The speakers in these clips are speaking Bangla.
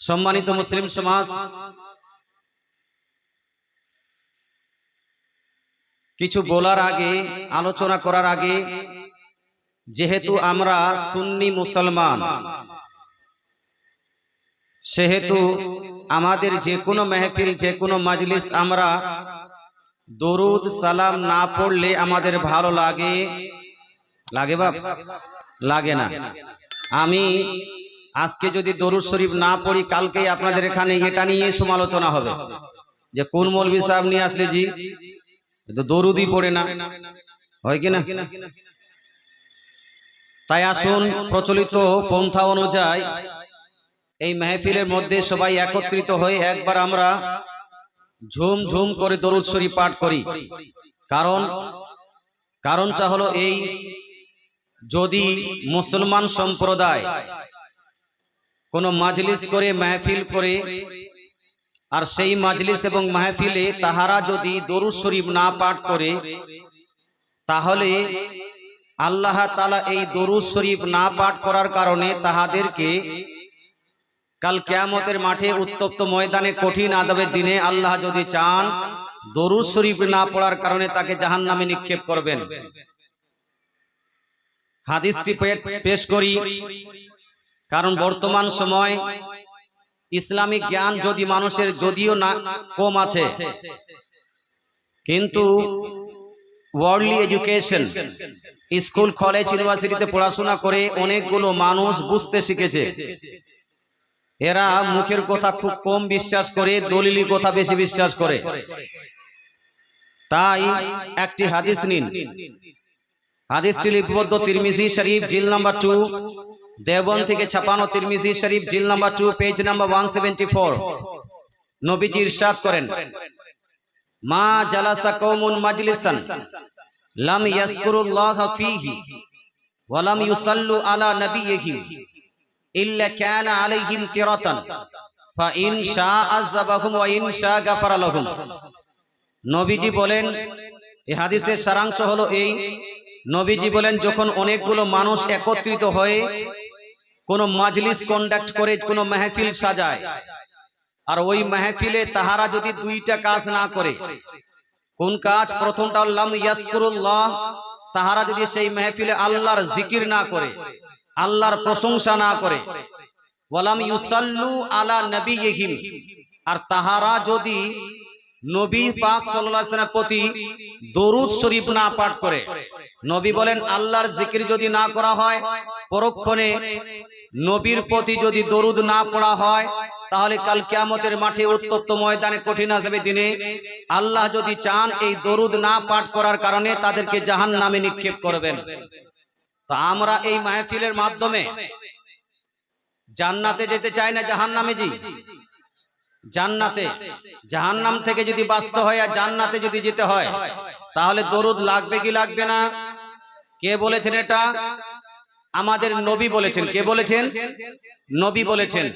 সম্মানিত মুসলিম সমাজ, কিছু বলার আগে, আলোচনা করার আগে, যেহেতু আমরা সুন্নি মুসলমান, সেহেতু আমাদের যে কোনো মেহফিল যে কোনো মাজলিস আমরা দরুদ, সালাম না পড়লে আমাদের ভালো লাগে। লাগে বাপ? লাগে না। আমি আজকে যদি দরুদ শরীফ না পড়ি কালকেই আপনাদের এখানে এটা নিয়ে সমালোচনা হবে। যে কোন মৌলবি সাহেব নিয়ে আসলে জি দরুদই পড়ে না। হয় কি না? তাই আসুন প্রচলিত পন্থা অনুযায়ী এই মেহফিলের মধ্যে সবাই একত্রিত হয়ে একবার আমরা ঝুম ঝুম করে দরুদ শরীফ পাঠ করি। কারণ কারণটা হলো এই যদি মুসলমান সম্প্রদায় কোন মাজলিস করে মাহফিল করে, আর সেই মাজলিস এবং মাহফিলে তাহারা যদি দরুদ শরীফ না পাঠ করে, তাহলে আল্লাহ তালা এই দরুদ শরীফ না পাঠ করার কারণে তাহাদেরকে কাল কেয়ামতের মাঠে উত্তপ্ত ময়দানে কঠিন আদবের দিনে আল্লাহ যদি চান, দরুদ শরীফ না পড়ার কারণে তাকে জাহান নামে নিক্ষেপ করবেন। হাদিসটি পেশ করি। কারণ বর্তমান সময় ইসলামিক জ্ঞান যদি মানুষের যদিও না কম আছে কিন্তু ওয়ার্ল্ডলি এডুকেশন স্কুল কলেজ ইউনিভার্সিটিতে পড়াশোনা করে অনেকগুলো মানুষ বুঝতে শিখেছে। এরা মুখের কথা খুব কম বিশ্বাস করে দলিলি কথা বেশি বিশ্বাস করে। তাই একটি হাদিস নিন। হাদিসটি লিপিবদ্ধ তিরমিজি শরীফ জিল নাম্বার টু। দেবন থেকে ছাপানো তিরমিজি শরীফ জিল number two page number one seventy four নবীজি ইরশাদ করেন। মা জালাসা কৌমুন মাজলিসান। লাম ইয়াজকুরুল্লাহ ফীহি। ওয়া লাম ইউসাল্লু আলা নাবিয়িহি ইল্লা কানা আলাইহিম তিরাতান। ফা ইন শা আযাবাহুম ওয়া ইন শা গাফারা লাহুম নবীজি বলেন এই হাদিসের সারাংশ হলো এই। নবীজি বলেন যখন অনেকগুলো মানুষ একত্রিত হয়ে কোন মাজলিস কন্ডাক্ট করে কোন মেহফিল সাজায়। আর ওই মেহফিলে তাহারা যদি দুইটা কাজ না করে। কোন কাজ? প্রথমটা আল্লাহ ইয়াসকুরুল্লাহ তাহারা যদি সেই মেহফিলে আল্লাহর জিকির না করে আল্লাহর প্রশংসা না করে। ওয়ালাম ইউসাল্লু আলা নবিয়িহিম আর তাহারা যদি নবী পাক সাল্লাল্লাহু প্রতি দরুদ শরীফ না পাঠ করে। নবী বলেন আল্লাহর জিকির যদি না করা হয় পরক্ষণে নবীর প্রতি যদি দরুদ না পড়া হয় তাহলে কাল কিয়ামতের মাঠে উত্তপ্ত ময়দানে কঠিন আসবে দিনে আল্লাহ যদি চান এই দরুদ না পাঠ করার কারণে তাদেরকে জাহান নামে নিক্ষেপ করবেন। তা আমরা এই মাহফিলের মাধ্যমে জান্নাতে যেতে চাই না জাহান নামে জি? জান্নাতে জাহান্নাম থেকে যদি বাঁচতে হয় আর জান্নাতে যদি যেতে হয় তাহলে দরুদ লাগবে কি লাগবে না? কে বলেছেন এটা? আমাদের নবী বলেছেন। কে বলেছেন নবী বলেছেন।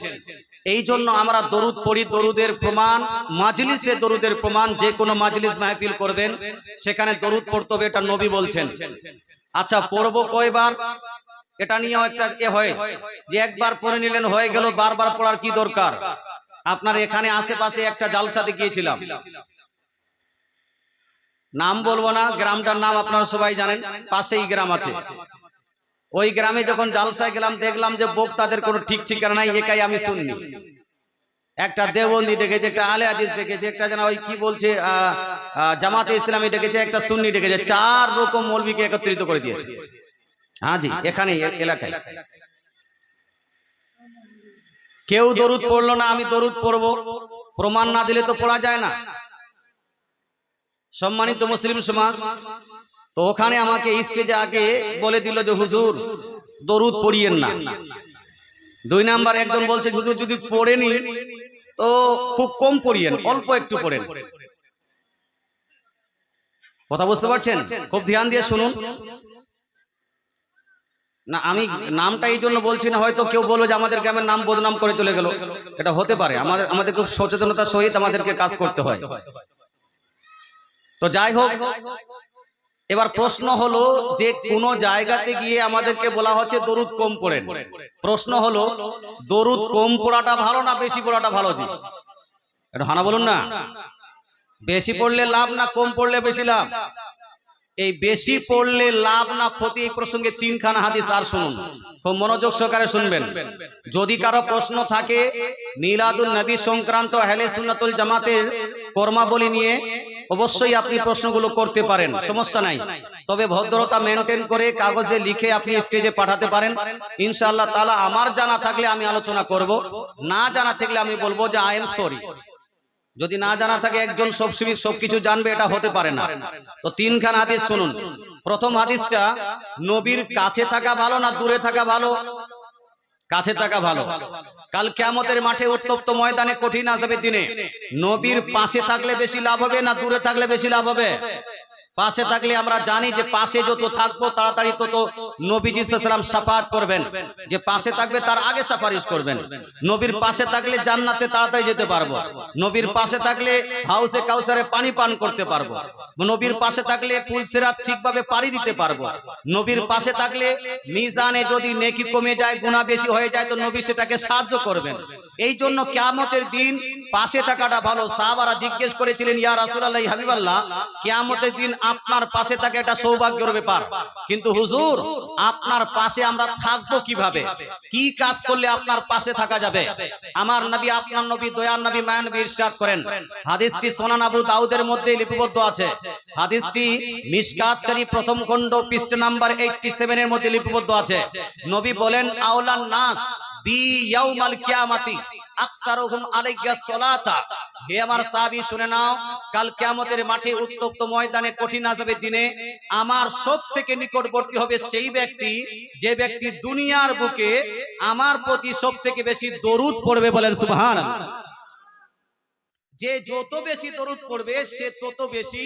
এই জন্য আমরা দরুদ পড়ি দরুদের প্রমাণ মাজলিসে দরুদের প্রমাণ যে কোনো মাজলিস মাহফিল করবেন সেখানে দরুদ পড়তে হবে এটা নবী বলছেন। আচ্ছা পড়ব কয়বার? এটা নিয়ে একটা এ হয় যে একবার পড়ে নিলেন হয়ে গেল বারবার পড়ার কি দরকার? আপনার এখানে আশেপাশে একটা জালসাতে গিয়েছিলাম। নাম বলব না গ্রামটার নাম আপনারা সবাই জানেন পাশেই গ্রাম আছে। ওই গ্রামে যখন জালসায় গেলাম দেখলাম যে বোক তাদের কোনো ঠিক ঠিকানা নাই একাই আমি শুনি একটা দেওবন্দি ডেকেছে একটা আলে আজিজ ডেকেছে একটা যেন ওই কি বলছে জামাতে ইসলামী ডেকেছে একটা সুন্নি ডেকেছে চার রকম মৌলবীকে একত্রিত করে দিয়েছে। হ্যাঁ জি এখানে এ- এলাকায়। কেউ দরুদ পড়ল না আমি দরুদ পড়ব। প্রমাণ না দিলে তো পড়া যায় না। সম্মানিত মুসলিম সমাজ তো ওখানে আমাকে স্টেজে আগে বলে দিল যে হুজুর দরুদ পড়িয়েন না। দুই নাম্বার একজন বলছে হুজুর যদি পড়েনি তো খুব কম পড়িয়েন অল্প একটু পড়েন। কথা বুঝতে পারছেন? খুব ধ্যান দিয়ে শুনুন। না আমি নামটা এই জন্য বলছি না হয়তো কেউ বলবে যে আমাদের গ্রামের নাম বদনাম করে চলে গেল। এটা হতে পারে আমাদের আমাদের খুব সচেতনতার সহিত আমাদেরকে কাজ করতে হয়। তো যাই হোক এবার প্রশ্ন হলো যে কোন জায়গাতে গিয়ে আমাদেরকে বলা হচ্ছে দরুদ কম পড়েন। প্রশ্ন হলো দরুদ কম পড়াটা ভালো না বেশি পড়াটা ভালো জি? এটা হানা বলুন না। বেশি পড়লে লাভ না কম পড়লে বেশি লাভ? এই বেশি পড়লে লাভ না ক্ষতি এই প্রসঙ্গে তিনখানা হাদিস আর শুনুন। খুব মনোযোগ সহকারে শুনবেন। যদি কারও প্রশ্ন থাকে নীলাদুল নবী সংক্রান্ত হেলে সুন্নাতুল জামাতের কর্মাবলী নিয়ে অবশ্যই আপনি প্রশ্নগুলো করতে পারেন। সমস্যা নাই। তবে ভদ্রতা মেনটেন করে কাগজে লিখে আপনি স্টেজে পাঠাতে পারেন। ইনশাআল্লাহ তাআলা আমার জানা থাকলে আমি আলোচনা করব। না জানা থাকলে আমি বলব যে আই এম সরি যদি না জানা থাকে একজন সব সবসময় সবকিছু জানবে, এটা হতে পারে না। তো তিনখান হাদিস শুনুন। প্রথম হাদিসটা, নবীর কাছে থাকা ভালো না দূরে থাকা ভালো? কাছে থাকা ভালো। কাল কেমতের মাঠে উত্তপ্ত ময়দানে কঠিন আসবে দিনে নবীর পাশে থাকলে বেশি লাভ হবে না দূরে থাকলে বেশি লাভ হবে? পাশে থাকলে আমরা জানি যে পাশে যত থাকব তাড়াতাড়ি তত নবীজি সাল্লাম সাফাত করবেন। যে পাশে থাকবে তার আগে সাফারিশ করবেন। নবীর পাশে থাকলে জান্নাতে তাড়াতাড়ি যেতে পারব। নবীর পাশে থাকলে হাউসে কাউসারে পানি পান করতে পারব। নবীর পাশে থাকলে পুলসেরাত ঠিকভাবে পাড়ি দিতে পারব। নবীর পাশে থাকলে মিজানে যদি নেকি কমে যায় গুণা বেশি হয়ে যায় তো নবী সেটাকে সাহায্য করবেন এই জন্য কিয়ামতের দিন পাশে থাকাটা ভালো সাহাবারা জিজ্ঞেস করেছিলেন ইয়ার ইয়া রাসূলুল্লাহ হাবিবাল্লাহ কিয়ামতের দিন আপনার পাশে থাকা এটা সৌভাগ্যের ব্যাপার। কিন্তু হুজুর, আপনার পাশে আমরা থাকব কীভাবে? কি কাজ করলে আপনার পাশে থাকা যাবে? আমার নবী, আপনার নবী, দয়ার নবী মায়ান নবী ইরশাদ করেন। হাদিসটি সোনান আবু দাউদের মধ্যে লিপিবদ্ধ আছে। হাদিসটি মিশকাত শরীফ প্রথম খণ্ড, পৃষ্ঠ নাম্বার 87 এর মধ্যে লিপিবদ্ধ আছে। নবী বলেন, আওলান নাস বি ইয়াউমাল কিয়ামাতি। আকসারুহুম আলাইয়া সলাতা। হে আমার সাহাবী, শুনে নাও, কাল কিয়ামতের মাঠে উত্তপ্ত ময়দানে কঠিন আযাবের দিনে আমার সব থেকে নিকটবর্তী হবে সেই ব্যক্তি, যে ব্যক্তি দুনিয়ার বুকে আমার প্রতি সব থেকে বেশি দরুদ পড়বে বলেন সুবহানাল্লাহ। যে যত বেশি দরুদ পড়বে, সে তত বেশি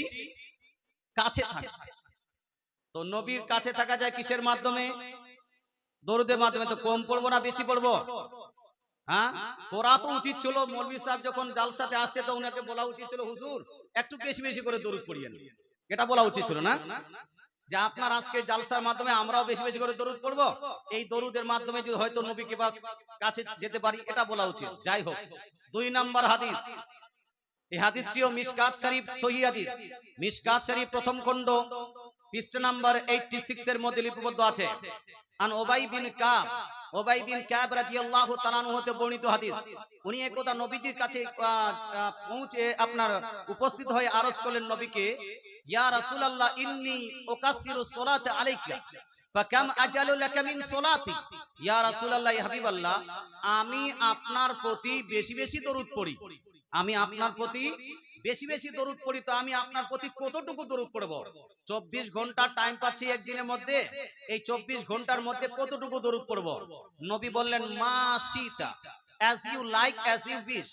কাছে থাকবে তো নবীর কাছে থাকা যায় কিসের মাধ্যমে? দরুদের মাধ্যমে তো কম পড়ব না, বেশি পড়ব? হ্যাঁ? তোরা তো উচিত ছিল মৌলভী সাহেব যখন জালসাতে আসছে তো উনাকে বলা উচিত ছিল হুজুর একটু বেশি বেশি করে দরুদ পড়িয়েন এটা বলা উচিত ছিল না? যে আপনার আজকে জালসার মাধ্যমে আমরাও বেশি বেশি করে দরুদ পড়ব এই দরুদের মাধ্যমে যদি হয়তো নবীকে কাছে যেতে পারি এটা বলা উচিত। যাই হোক দুই নাম্বার হাদিস। এই হাদিসটিও মিশকাত শরীফ সহি হাদিস? মিশকাত শরীফ প্রথম খণ্ড পৃষ্ঠ নাম্বার 86 এর মধ্যে লিপিবদ্ধ আছে আন ওবাই বিন কাব ওবাই বিন কাব রাদিয়াল্লাহু তাআলা হতে বর্ণিত হাদিস। উনি একদা নবীজির কাছে পৌঁছে আপনার উপস্থিত হয়ে আরজ করলেন নবীকে, ইয়া রাসূলুল্লাহ, ইন্নী উকাসসিরু সালাতা আলাইকা, ফাকাম আজালু লাকা মিন সালাতি? ইয়া রাসূলুল্লাহ, ইয়া হাবিবাল্লাহ, আমি আপনার প্রতি বেশি বেশি দরুদ পড়ি। আমি আপনার প্রতি বেশি বেশি দরুদ পড়ি তো আমি আপনার প্রতি কতটুকু দরুদ পড়ব? চব্বিশ ঘণ্টা টাইম পাচ্ছি একদিনের মধ্যে। এই চব্বিশ ঘণ্টার মধ্যে কতটুকু দরুদ পড়ব? নবী বললেন মা Sita as you like as you wish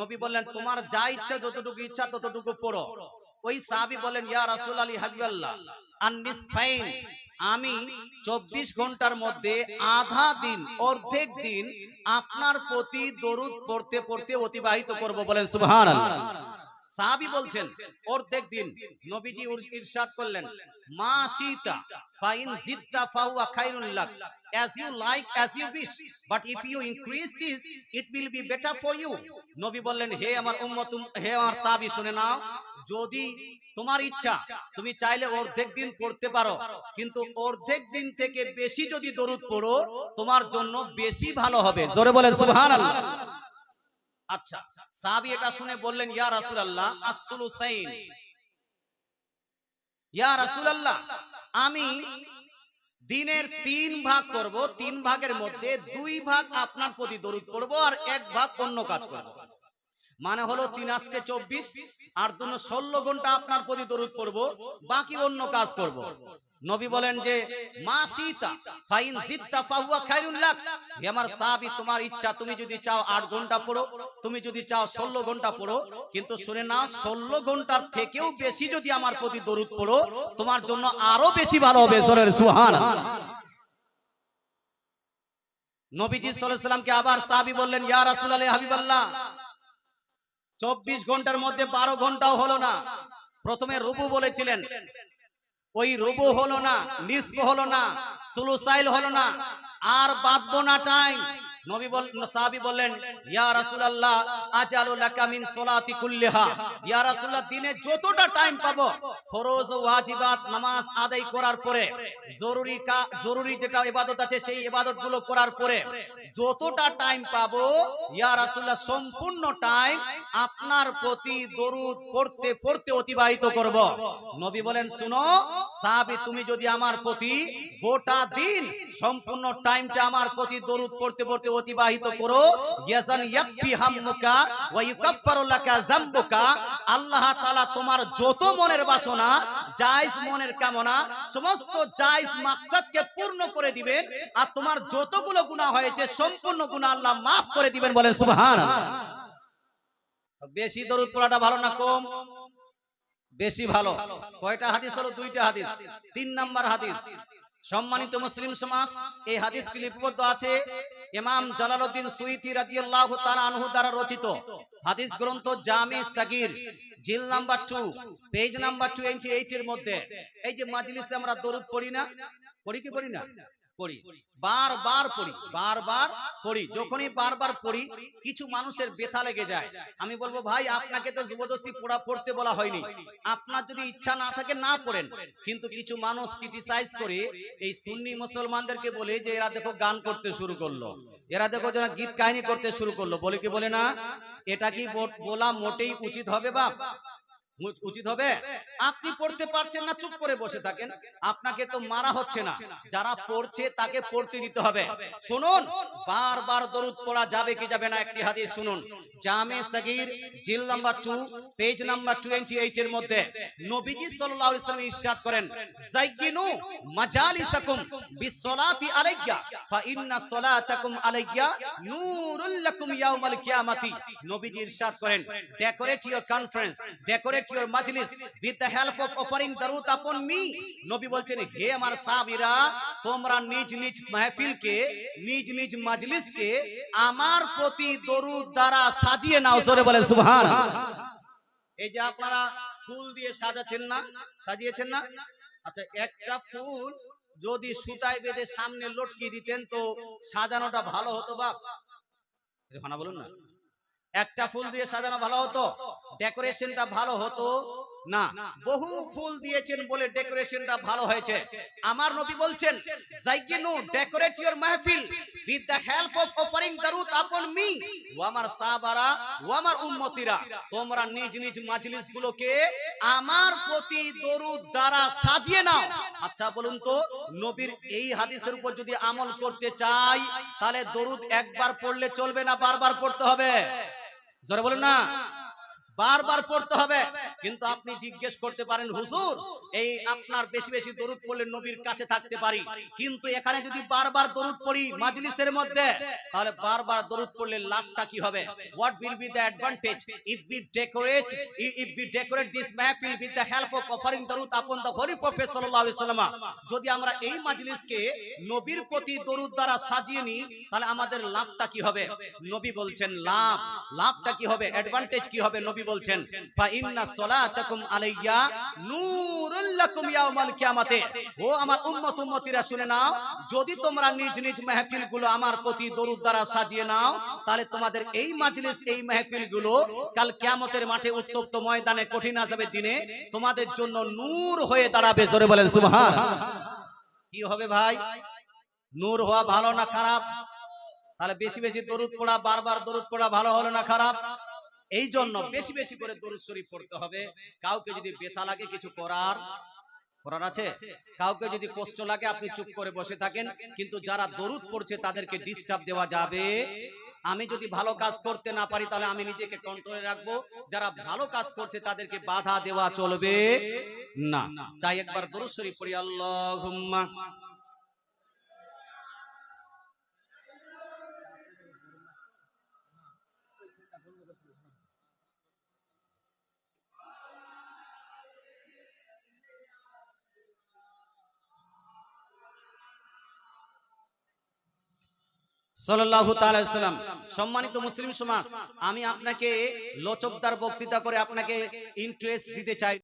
নবী বললেন তোমার যা ইচ্ছা যতটুকু ইচ্ছা ততটুকু পড়ো। ওই সাহাবী বলেন ইয়া রাসূল আলী হাবিবাল্লাহ আননিস ফাইন আমি চব্বিশ ঘণ্টার মধ্যে আধা দিন অর্ধেক দিন আপনার প্রতি দরুদ পড়তে পড়তে অতিবাহিত করব বলেন সুবহানাল্লাহ সাহাবী বলছেন অর্ধেক দিন নবীজি ইরশাদ করলেন। মা শীতা ফাইন জিত্তা ফাহুয়া খাইরুন লাক। as you like as you wish but if you increase this it will be better for you. নবী বললেন হে আমার উম্মত হে আমার সাহাবী শুনে নাও। যদি তোমার ইচ্ছা তুমি চাইলে অর্ধেক দিন পড়তে পারো। কিন্তু অর্ধেক দিন থেকে বেশি যদি দরুদ পড়ো তোমার জন্য বেশি ভালো হবে। জোরে বলেন সুবহানাল্লাহ। আচ্ছা সাহাবি এটা শুনে বললেন, ইয়া ইয়া আমি দিনের তিন ভাগ করব, তিন ভাগের মধ্যে দুই ভাগ আপনার প্রতি দরুদ পড়ব আর এক ভাগ অন্য কাজ করব। মানে হলো তিন আসছে চব্বিশ, আর দুনো ষোলো ঘণ্টা আপনার প্রতি দরুদ পড়ব, বাকি অন্য কাজ করব। নবী বলেন যে, মা সীতা তোমার ইচ্ছা, তুমি যদি চাও আট ঘণ্টা পড়ো, তুমি যদি চাও ষোলো ঘণ্টা পড়ো, কিন্তু শুনে না ষোলো ঘণ্টার থেকেও বেশি যদি আমার প্রতি দরুদ পড়ো, তোমার জন্য আরও বেশি ভালো হবে, জোরের সুহান নবীজি সাল্লাল্লাহু সাল্লামকে আবার সাহাবী বললেন, ইয়া রাসূলুল্লাহ, হাবিবাল্লাহ চব্বিশ ঘণ্টার মধ্যে বারো ঘন্টাও হলো না। প্রথমে রুবু বলেছিলেন, ওই রুবু হলো না নিসব হলো না সুলুসাইল হলো না, আর বাঁধবো না টাইম সম্পূর্ণ টাইম আপনার প্রতি দরুদ পড়তে পড়তে অতিবাহিত করব। নবী বলেন, শুনো, সাহাবী, তুমি যদি আমার প্রতি গোটা দিন সম্পূর্ণ টাইমটা আমার প্রতি দরুদ পড়তে পড়তে অতিবাহিত করো। আল্লাহ তোমার যত মনের বাসনা, জায়েজ মনের কামনা, সমস্ত জায়েজ মাকসাদকে পূর্ণ করে দিবেন। আর তোমার যতগুলো গুনাহ হয়েছে, সম্পূর্ণ গুনাহ আল্লাহ maaf করে দিবেন বলেন সুবহানাল্লাহ। বেশি দরুদ পড়াটা ভালো না কম? বেশি ভালো। কয়টা হাদিস হলো? দুইটা হাদিস। তিন নাম্বার হাদিস। সম্মানিত মুসলিম সমাজ এই হাদিসটি লিপিবদ্ধ আছে ইমাম জালালউদ্দিন সুইতি রাদিয়াল্লাহু তাআলা আনহু দ্বারা রচিত। হাদিস গ্রন্থ জামি সাগির জিল নাম্বার 2 পেজ নাম্বার 28 এর মধ্যে। এই যে মাজলিসে আমরা দরুদ পড়ি না? পড়ি কি পড়ি না? পড়ি। বারবার পড়ি বারবার পড়ি। যখনই বারবার পড়ি, কিছু মানুষের ব্যথা লেগে যায়। আমি বলব, ভাই, আপনাকে তো জবরদস্তি পড়া, পড়তে বলা হয়নি। আপনার যদি ইচ্ছা না থাকে, না পড়েন। কিন্তু কিছু মানুষ ক্রিটিসাইজ করে এই সুন্নি মুসলমানদেরকে বলে যে, এরা দেখো গান করতে শুরু করল। এরা দেখো যারা গীত কাহিনী করতে শুরু করল। বলে কি বলে না? এটা কি বলা মোটেই উচিত হবে, বাপ? উচিত হবে আপনি পড়তে পারছেন না, চুপ করে বসে থাকেন। আপনাকে তো মারা হচ্ছে না। যারা পড়ছে তাকে পড়তে দিতে হবে। শুনুন, বারবার দরুদ পড়া যাবে কি যাবে না একটি হাদিস শুনুন। জামে সাগীর, জিল নাম্বার 2 পেজ নাম্বার 28 এর মধ্যে নবীজি সাল্লাল্লাহু আলাইহি ওয়াসাল্লাম ইরশাদ করেন, জাইয়িনু মাজালিসাকুম বিসসালাতি আলাইয়া, ফা ইন্না সালাতাকুম আলাইয়া নূরুল লাকুম ইয়াউমাল কিয়ামাতি। নবীজি ইরশাদ করেন ডেকোরেট ইওর কনফারেন্স ডেকোরেট নবী বলছেন, হে আমার সাহাবীরা, তোমরা নিজ নিজ মাহফিলকে, নিজ নিজ মাজলিসকে আমার প্রতি দরুদ দ্বারা সাজিয়ে নাও, জোরে বলেন সুবহান এই যে আপনারা ফুল দিয়ে সাজাচ্ছেন না? সাজিয়েছেন না? আচ্ছা একটা ফুল যদি সুতায় বেঁধে সামনে লটকিয়ে দিতেন তো সাজানোটা ভালো হতো বাপ। বলুন না। একটা ফুল দিয়ে সাজানো ভালো হতো। ডেকোরেশনটা ভালো হতো? না। বহু ফুল দিয়েছেন বলে ডেকোরেশনটা ভালো হয়েছে। আমার নবী বলছেন, জাইগিনু ডেকোরেট ইওর মাহফিল with the help of offering দারুদ upon me ও আমার সাহাবারা ও আমার উম্মতিরা। তোমরা নিজ নিজ মাজলিস গুলোকে আমার প্রতি দরুদ দ্বারা সাজিয়ে নাও। আচ্ছা বলুন তো, নবীর এই হাদিসের উপর যদি আমল করতে চাই, তাহলে দরুদ একবার পড়লে চলবে না বারবার পড়তে হবে? জোরে বলেন না। বারবার পড়তে হবে। কিন্তু আপনি জিজ্ঞেস করতে পারেন হুজুর এই আপনার বেশি বেশি দরুদ পড়লে নবীর কাছে থাকতে পারি। কিন্তু এখানে যদি বারবার দরুদ পড়ি মাজলিসের মধ্যে তাহলে বারবার দরুদ পড়লে লাভটা কি হবে? What will be the advantage if we decorate if we decorate this মাহফিল with the help of offering দরুদ আপন দ্য হরি প্রফেট সাল্লাল্লাহু আলাইহি ওয়াসাল্লাম যদি আমরা এই মাজলিসকে নবীর প্রতি দরুদ দ্বারা সাজিয়ে নিই তাহলে আমাদের লাভটা কি হবে? নবী বলছেন লাভ। লাভটা কি হবে? অ্যাডভান্টেজ কি হবে নবী বলছেন ফা ইন্না সলাতাকুম আলাইয়া নূরুল লাকুম ইয়াউমাল কিয়ামাতে। ও আমার উম্মত উম্মতিরা শুনে নাও যদি তোমরা নিজ নিজ মাহফিলগুলো আমার প্রতি দরুদ দ্বারা সাজিয়ে নাও তাহলে তোমাদের এই মাজলিস এই মাহফিলগুলো কাল কিয়ামতের মাঠে উত্তপ্ত ময়দানে কঠিন আযাবের দিনে তোমাদের জন্য নূর হয়ে দাঁড়াবে জোরে বলেন সুবহান। কি হবে ভাই? নূর হওয়া ভালো না খারাপ? তাহলে বেশি বেশি দরুদ পড়া বারবার দরুদ পড়া ভালো হলো না খারাপ? এই জন্য বেশি বেশি করে দরুদ শরীফ পড়তে হবে। কাউকে যদি ব্যথা লাগে কিছু করার করার আছে? কাউকে যদি কষ্ট লাগে আপনি চুপ করে বসে থাকেন কিন্তু যারা দরুদ পড়ছে তাদেরকে ডিস্টার্ব দেওয়া যাবে। আমি যদি ভালো কাজ করতে না পারি তাহলে আমি নিজেকে কন্ট্রোলে রাখব। যারা ভালো কাজ করছে তাদেরকে বাধা দেওয়া চলবে। না। চাই একবার দরুদ শরীফ পড়ি আল্লাহুম্মা। সাল্লাল্লাহু তাআলা সম্মানিত মুসলিম সমাজ আমি আপনাকে লোচকদার বক্তৃতা করে আপনাকে ইন্টারেস্ট দিতে চাই।